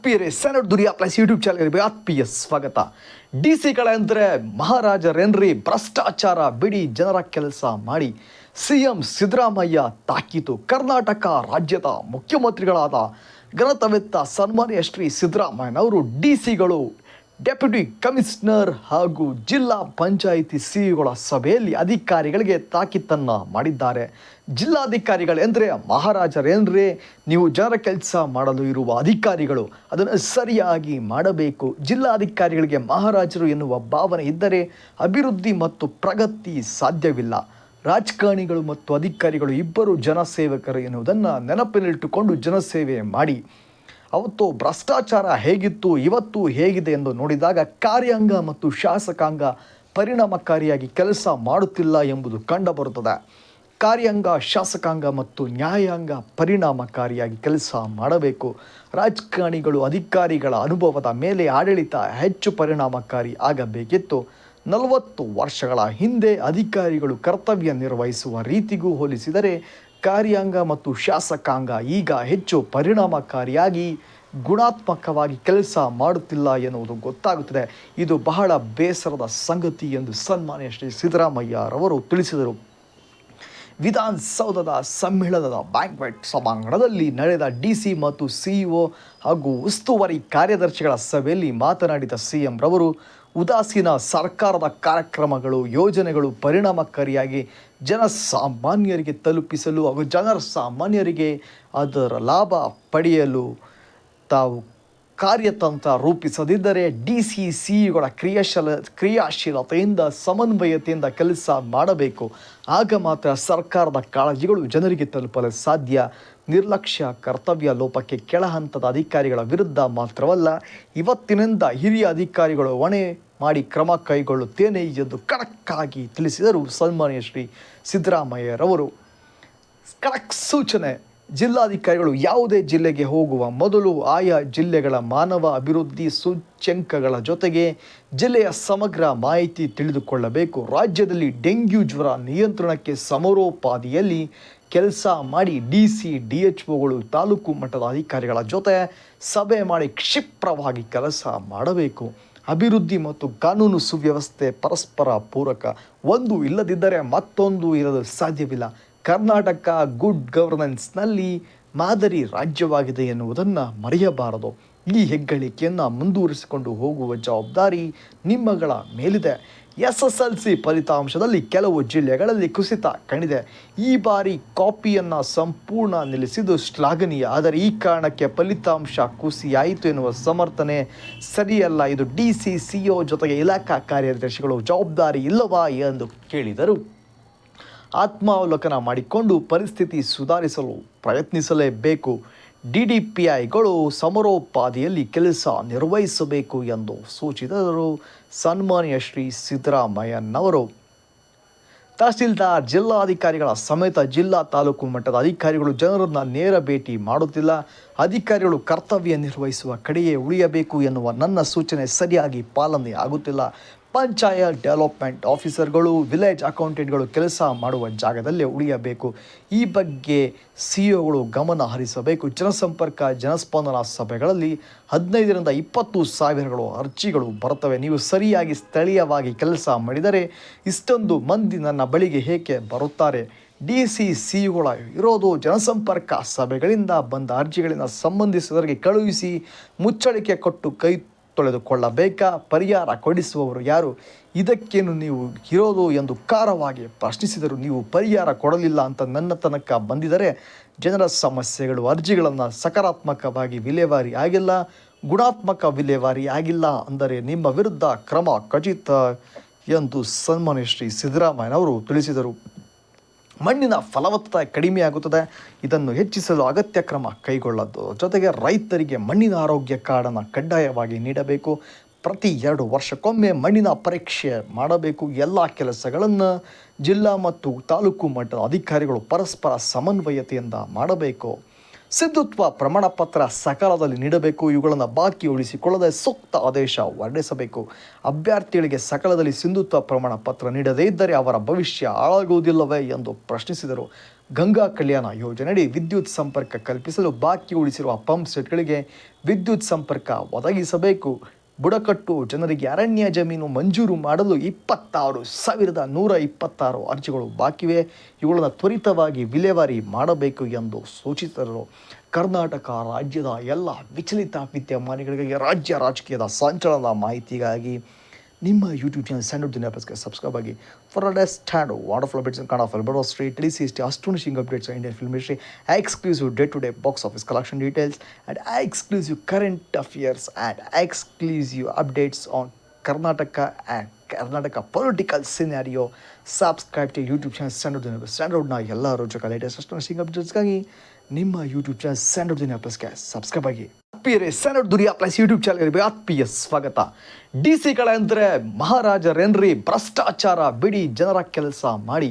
ಆತ್ಮೀಯರೇ senate ದುರಿಯಾ plus YouTube ಚಾನಲ್ಗೆ ಆತ್ಮೀಯ ಸ್ವಾಗತ. ಡಿ ಸಿಗಳ ಅಂದರೆ ಮಹಾರಾಜರೇನ್ರಿ, ಭ್ರಷ್ಟಾಚಾರ ಬಿಡಿ, ಜನರ ಕೆಲಸ ಮಾಡಿ. ಸಿ ಎಂ ಸಿದ್ದರಾಮಯ್ಯ ತಾಕೀತು, ಕರ್ನಾಟಕ ರಾಜ್ಯದ ಮುಖ್ಯಮಂತ್ರಿಗಳಾದ ಗಣತವೆತ್ತ ಸನ್ಮಾನ್ಯ ಶ್ರೀ ಸಿದ್ದರಾಮಯ್ಯನವರು, ಡಿ ಸಿಗಳು. ಡೆಪ್ಯೂಟಿ ಕಮಿಷನರ್ ಹಾಗೂ ಜಿಲ್ಲಾ ಪಂಚಾಯಿತಿ ಸಿಇಒಗಳ ಸಭೆಯಲ್ಲಿ ಅಧಿಕಾರಿಗಳಿಗೆ ತಾಕೀತನ್ನು ಮಾಡಿದ್ದಾರೆ. ಜಿಲ್ಲಾಧಿಕಾರಿಗಳೆಂದರೆ ಮಹಾರಾಜರೇಂದ್ರೆ ನೀವು ಜನರ ಕೆಲಸ ಮಾಡಲು ಇರುವ ಅಧಿಕಾರಿಗಳು, ಅದನ್ನು ಸರಿಯಾಗಿ ಮಾಡಬೇಕು. ಜಿಲ್ಲಾಧಿಕಾರಿಗಳಿಗೆ ಮಹಾರಾಜರು ಎನ್ನುವ ಭಾವನೆ ಇದ್ದರೆ ಅಭಿವೃದ್ಧಿ ಮತ್ತು ಪ್ರಗತಿ ಸಾಧ್ಯವಿಲ್ಲ. ರಾಜಕಾರಣಿಗಳು ಮತ್ತು ಅಧಿಕಾರಿಗಳು ಇಬ್ಬರು ಜನಸೇವಕರು ಎನ್ನುವುದನ್ನು ನೆನಪಿನಲ್ಲಿಟ್ಟುಕೊಂಡು ಜನಸೇವೆ ಮಾಡಿ. ಅವತ್ತು ಭ್ರಷ್ಟಾಚಾರ ಹೇಗಿತ್ತು, ಇವತ್ತು ಹೇಗಿದೆ ಎಂದು ನೋಡಿದಾಗ ಕಾರ್ಯಾಂಗ ಮತ್ತು ಶಾಸಕಾಂಗ ಪರಿಣಾಮಕಾರಿಯಾಗಿ ಕೆಲಸ ಮಾಡುತ್ತಿಲ್ಲ ಎಂಬುದು ಕಂಡುಬರುತ್ತದೆ. ಕಾರ್ಯಾಂಗ, ಶಾಸಕಾಂಗ ಮತ್ತು ನ್ಯಾಯಾಂಗ ಪರಿಣಾಮಕಾರಿಯಾಗಿ ಕೆಲಸ ಮಾಡಬೇಕು. ರಾಜಕಾರಣಿಗಳು, ಅಧಿಕಾರಿಗಳ ಅನುಭವದ ಮೇಲೆ ಆಡಳಿತ ಹೆಚ್ಚು ಪರಿಣಾಮಕಾರಿ ಆಗಬೇಕಿತ್ತು. ನಲವತ್ತು ವರ್ಷಗಳ ಹಿಂದೆ ಅಧಿಕಾರಿಗಳು ಕರ್ತವ್ಯ ನಿರ್ವಹಿಸುವ ರೀತಿಗೂ ಹೋಲಿಸಿದರೆ ಕಾರ್ಯಾಂಗ ಮತ್ತು ಶಾಸಕಾಂಗ ಈಗ ಹೆಚ್ಚು ಪರಿಣಾಮಕಾರಿಯಾಗಿ, ಗುಣಾತ್ಮಕವಾಗಿ ಕೆಲಸ ಮಾಡುತ್ತಿಲ್ಲ ಎನ್ನುವುದು ಗೊತ್ತಾಗುತ್ತದೆ. ಇದು ಬಹಳ ಬೇಸರದ ಸಂಗತಿ ಎಂದು ಸನ್ಮಾನ್ಯ ಶ್ರೀ ಸಿದ್ದರಾಮಯ್ಯರವರು ತಿಳಿಸಿದರು. ವಿಧಾನಸೌಧದ ಸಮ್ಮೇಳನದ ಬ್ಯಾಂಕ್ವೆಟ್ ಸಭಾಂಗಣದಲ್ಲಿ ನಡೆದ ಡಿ ಸಿ ಮತ್ತು ಸಿಇಒ ಹಾಗೂ ಉಸ್ತುವಾರಿ ಕಾರ್ಯದರ್ಶಿಗಳ ಸಭೆಯಲ್ಲಿ ಮಾತನಾಡಿದ ಸಿಎಂ ರವರು ಉದಾಸೀನ ಸರ್ಕಾರದ ಕಾರ್ಯಕ್ರಮಗಳು ಯೋಜನೆಗಳು ಪರಿಣಾಮಕಾರಿಯಾಗಿ ಜನಸಾಮಾನ್ಯರಿಗೆ ತಲುಪಿಸಲು ಹಾಗೂ ಜನರ ಸಾಮಾನ್ಯರಿಗೆ ಅದರ ಲಾಭ ಪಡೆಯಲು ತಾವು ಕಾರ್ಯತಂತ್ರ ರೂಪಿಸದಿದ್ದರೆ ಡಿ ಸಿ ಸಿಇಗಳ ಕ್ರಿಯಾಶೀಲ, ಕ್ರಿಯಾಶೀಲತೆಯಿಂದ, ಸಮನ್ವಯತೆಯಿಂದ ಕೆಲಸ ಮಾಡಬೇಕು. ಆಗ ಮಾತ್ರ ಸರ್ಕಾರದ ಕಾಳಜಿಗಳು ಜನರಿಗೆ ತಲುಪಲು ಸಾಧ್ಯ. ನಿರ್ಲಕ್ಷ್ಯ, ಕರ್ತವ್ಯ ಲೋಪಕ್ಕೆ ಕೆಳ ಹಂತದ ಅಧಿಕಾರಿಗಳ ವಿರುದ್ಧ ಮಾತ್ರವಲ್ಲ, ಇವತ್ತಿನಿಂದ ಹಿರಿಯ ಅಧಿಕಾರಿಗಳು ಹೊಣೆ ಮಾಡಿ ಕ್ರಮ ಕೈಗೊಳ್ಳುತ್ತೇನೆ ಎಂದು ಕಡಕ್ಕಾಗಿ ತಿಳಿಸಿದರು ಸನ್ಮಾನ್ಯ ಶ್ರೀ ಸಿದ್ದರಾಮಯ್ಯರವರು. ಕಡಕ್ ಸೂಚನೆ. ಜಿಲ್ಲಾಧಿಕಾರಿಗಳು ಯಾವುದೇ ಜಿಲ್ಲೆಗೆ ಹೋಗುವ ಮೊದಲು ಆಯಾ ಜಿಲ್ಲೆಗಳ ಮಾನವ ಅಭಿವೃದ್ಧಿ ಸೂಚ್ಯಂಕಗಳ ಜೊತೆಗೆ ಜಿಲ್ಲೆಯ ಸಮಗ್ರ ಮಾಹಿತಿ ತಿಳಿದುಕೊಳ್ಳಬೇಕು. ರಾಜ್ಯದಲ್ಲಿ ಡೆಂಗ್ಯೂ ಜ್ವರ ನಿಯಂತ್ರಣಕ್ಕೆ ಸಮರೋಪಾದಿಯಲ್ಲಿ ಕೆಲಸ ಮಾಡಿ ಡಿ ಸಿ ಡಿ ಎಚ್ ಒಗಳು ತಾಲೂಕು ಮಟ್ಟದ ಅಧಿಕಾರಿಗಳ ಜೊತೆ ಸಭೆ ಮಾಡಿ ಕ್ಷಿಪ್ರವಾಗಿ ಕೆಲಸ ಮಾಡಬೇಕು. ಅಭಿವೃದ್ಧಿ ಮತ್ತು ಕಾನೂನು ಸುವ್ಯವಸ್ಥೆ ಪರಸ್ಪರ ಪೂರಕ ಒಂದು ಇಲ್ಲದಿದ್ದರೆ ಮತ್ತೊಂದು ಇರಲು ಸಾಧ್ಯವಿಲ್ಲ. ಕರ್ನಾಟಕ ಗುಡ್ ಗವರ್ನೆನ್ಸ್ನಲ್ಲಿ ಮಾದರಿ ರಾಜ್ಯವಾಗಿದೆ ಎನ್ನುವುದನ್ನು ಮರೆಯಬಾರದು. ಈ ಹೆಗ್ಗಳಿಕೆಯನ್ನು ಮುಂದುವರಿಸಿಕೊಂಡು ಹೋಗುವ ಜವಾಬ್ದಾರಿ ನಿಮ್ಮಗಳ ಮೇಲಿದೆ. ಎಸ್ ಎಸ್ ಎಲ್ ಸಿ ಫಲಿತಾಂಶದಲ್ಲಿ ಕೆಲವು ಜಿಲ್ಲೆಗಳಲ್ಲಿ ಕುಸಿತ ಕಂಡಿದೆ. ಈ ಬಾರಿ ಕಾಪಿಯನ್ನು ಸಂಪೂರ್ಣ ನಿಲ್ಲಿಸಿದ್ದು ಶ್ಲಾಘನೀಯ. ಆದರೆ ಈ ಕಾರಣಕ್ಕೆ ಫಲಿತಾಂಶ ಕುಸಿಯಾಯಿತು ಎನ್ನುವ ಸಮರ್ಥನೆ ಸರಿಯಲ್ಲ. ಇದು ಡಿ ಸಿ ಸಿಒ ಜೊತೆಗೆ ಇಲಾಖಾ ಕಾರ್ಯದರ್ಶಿಗಳು ಜವಾಬ್ದಾರಿ ಇಲ್ಲವಾ ಎಂದು ಕೇಳಿದರು. ಆತ್ಮಾವಲೋಕನ ಮಾಡಿಕೊಂಡು ಪರಿಸ್ಥಿತಿ ಸುಧಾರಿಸಲು ಪ್ರಯತ್ನಿಸಲೇಬೇಕು. ಡಿ ಡಿ ಪಿ ಐಗಳು ಸಮರೋಪಾದಿಯಲ್ಲಿ ಕೆಲಸ ನಿರ್ವಹಿಸಬೇಕು ಎಂದು ಸೂಚಿಸಿದರು ಸನ್ಮಾನ್ಯ ಶ್ರೀ ಸಿದ್ದರಾಮಯ್ಯನವರು. ತಹಸೀಲ್ದಾರ್, ಜಿಲ್ಲಾಧಿಕಾರಿಗಳ ಸಮೇತ ಜಿಲ್ಲಾ ತಾಲೂಕು ಮಟ್ಟದ ಅಧಿಕಾರಿಗಳು ಜನರನ್ನು ನೇರ ಭೇಟಿ ಮಾಡುತ್ತಿಲ್ಲ. ಅಧಿಕಾರಿಗಳು ಕರ್ತವ್ಯ ನಿರ್ವಹಿಸುವ ಕಡೆಯೇ ಉಳಿಯಬೇಕು ಎನ್ನುವ ನನ್ನ ಸೂಚನೆ ಸರಿಯಾಗಿ ಪಾಲನೆ ಆಗುತ್ತಿಲ್ಲ. ಪಂಚಾಯತ್ ಡೆವಲಪ್ಮೆಂಟ್ ಆಫೀಸರ್ಗಳು, ವಿಲೇಜ್ ಅಕೌಂಟೆಂಟ್ಗಳು ಕೆಲಸ ಮಾಡುವ ಜಾಗದಲ್ಲೇ ಉಳಿಯಬೇಕು. ಈ ಬಗ್ಗೆ ಸಿ ಒಗಳು ಗಮನ ಹರಿಸಬೇಕು. ಜನಸಂಪರ್ಕ, ಜನಸ್ಪಂದನ ಸಭೆಗಳಲ್ಲಿ ಹದಿನೈದರಿಂದ ಇಪ್ಪತ್ತು ಸಾವಿರಗಳು ಅರ್ಜಿಗಳು ಬರ್ತವೆ ನೀವು ಸರಿಯಾಗಿ ಸ್ಥಳೀಯವಾಗಿ ಕೆಲಸ ಮಾಡಿದರೆ ಇಷ್ಟೊಂದು ಮಂದಿ ನನ್ನ ಬಳಿಗೆ ಏಕೆ ಬರುತ್ತಾರೆ? ಡಿ ಸಿ ಸಿಇಗಳ ಇರೋದು ಜನಸಂಪರ್ಕ ಸಭೆಗಳಿಂದ ಬಂದ ಅರ್ಜಿಗಳಿಂದ ಸಂಬಂಧಿಸಿದವರಿಗೆ ಕಳುಹಿಸಿ ಮುಚ್ಚಳಿಕೆ ಕೊಟ್ಟು ಕೈ ತೊಳೆದುಕೊಳ್ಳಬೇಕಾ? ಪರಿಹಾರ ಕೊಡಿಸುವವರು ಯಾರು? ಇದಕ್ಕೇನು ನೀವು ಇರೋದು ಎಂದು ಖಾರವಾಗಿ ಪ್ರಶ್ನಿಸಿದರು ನೀವು ಪರಿಹಾರ ಕೊಡಲಿಲ್ಲ ಅಂತ ನನ್ನ ತನಕ ಬಂದಿದರೆ ಜನರ ಸಮಸ್ಯೆಗಳು, ಅರ್ಜಿಗಳನ್ನು ಸಕಾರಾತ್ಮಕವಾಗಿ ವಿಲೇವಾರಿ ಆಗಿಲ್ಲ, ಗುಣಾತ್ಮಕ ವಿಲೇವಾರಿ ಆಗಿಲ್ಲ ಅಂದರೆ ನಿಮ್ಮ ವಿರುದ್ಧ ಕ್ರಮ ಖಚಿತ ಎಂದು ಸನ್ಮಾನ್ಯ ಶ್ರೀ ಸಿದ್ದರಾಮಯ್ಯನವರು ತಿಳಿಸಿದರು. ಮಣ್ಣಿನ ಫಲವತ್ತತೆ ಕಡಿಮೆಯಾಗುತ್ತದೆ ಇದನ್ನು ಹೆಚ್ಚಿಸಲು ಅಗತ್ಯ ಕ್ರಮ ಕೈಗೊಳ್ಳದ್ದು ಜೊತೆಗೆ ರೈತರಿಗೆ ಮಣ್ಣಿನ ಆರೋಗ್ಯ ಕಾರ್ಡನ್ನು ಕಡ್ಡಾಯವಾಗಿ ನೀಡಬೇಕು. ಪ್ರತಿ ಎರಡು ವರ್ಷಕ್ಕೊಮ್ಮೆ ಮಣ್ಣಿನ ಪರೀಕ್ಷೆ ಮಾಡಬೇಕು. ಎಲ್ಲ ಕೆಲಸಗಳನ್ನು ಜಿಲ್ಲಾ ಮತ್ತು ತಾಲೂಕು ಮಟ್ಟದ ಅಧಿಕಾರಿಗಳು ಪರಸ್ಪರ ಸಮನ್ವಯತೆಯಿಂದ ಮಾಡಬೇಕು. ಸಿಂಧುತ್ವ ಪ್ರಮಾಣ ಪತ್ರ ಸಕಾಲದಲ್ಲಿ ನೀಡಬೇಕು, ಇವುಗಳನ್ನು ಬಾಕಿ ಉಳಿಸಿಕೊಳ್ಳದೆ ಸೂಕ್ತ ಆದೇಶ ಹೊರಡಿಸಬೇಕು. ಅಭ್ಯರ್ಥಿಗಳಿಗೆ ಸಕಾಲದಲ್ಲಿ ಸಿಂಧುತ್ವ ಪ್ರಮಾಣ ಪತ್ರ ನೀಡದೇ ಇದ್ದರೆ ಅವರ ಭವಿಷ್ಯ ಹಾಳಾಗುವುದಿಲ್ಲವೇ ಎಂದು ಪ್ರಶ್ನಿಸಿದರು. ಗಂಗಾ ಕಲ್ಯಾಣ ಯೋಜನೆಯಡಿ ವಿದ್ಯುತ್ ಸಂಪರ್ಕ ಕಲ್ಪಿಸಲು ಬಾಕಿ ಉಳಿಸಿರುವ ಪಂಪ್ ಸೆಟ್ಗಳಿಗೆ ವಿದ್ಯುತ್ ಸಂಪರ್ಕ ಒದಗಿಸಬೇಕು. ಬುಡಕಟ್ಟು, ಜನರಿಗೆ ಅರಣ್ಯ ಜಮೀನು ಮಂಜೂರು ಮಾಡಲು ಇಪ್ಪತ್ತಾರು ಸಾವಿರದ ನೂರ ಇಪ್ಪತ್ತಾರು ಅರ್ಜಿಗಳು ಬಾಕಿವೆ. ಇವುಗಳನ್ನು ತ್ವರಿತವಾಗಿ ವಿಲೇವಾರಿ ಮಾಡಬೇಕು ಎಂದು ಸೂಚಿಸಿದರು. ಕರ್ನಾಟಕ ರಾಜ್ಯದ ಎಲ್ಲ ವಿಚಲಿತ ವಿದ್ಯಮಾನಿಗಳಿಗೆ ರಾಜ್ಯ ರಾಜಕೀಯದ ಸಂಚಲನದ ಮಾಹಿತಿಗಾಗಿ ನಿಮ್ಮ ಯೂಟ್ಯೂಬ್ ಚಾನಲ್ ಸ್ಟ್ಯಾಂಡರ್ಡ್ ದುನಿಯಾ ಪ್ಲಸ್ಗೆ ಸಬ್ಸ್ಕ್ರೈಬ್ ಆಗಿ for a stand wonderful updates Kannada film borough street T C S T astonishing updates Indian film history exclusive day to day box office collection details and exclusive current affairs and exclusive updates on Karnataka and Karnataka political scenario subscribe to YouTube channel Standard Duniya ಸ್ಟ್ಯಾಂಡರ್ಡ್ನ ಎಲ್ಲ ರೋಚಕ latest ಅಸ್ಟೋನಿಶಿಂಗ್ ಅಪ್ಡೇಟ್ಸ್ಗಾಗಿ ನಿಮ್ಮ YouTube channel standard ದುನಿಯಾ ಪ್ಲಸ್ಗೆ subscribe ಆಗಿ ಆತ್ಮೀಯರೇ standard ದುನಿಯಾ plus YouTube ಚಾನಲ್ಗೆ ಆತ್ಮೀಯ ಸ್ವಾಗತ. D ಸಿಗಳ ಮಹಾರಾಜ ರೆನ್ರಿ ಭ್ರಷ್ಟಾಚಾರ, ಬಿಡಿ ಜನರ ಕೆಲಸ ಮಾಡಿ.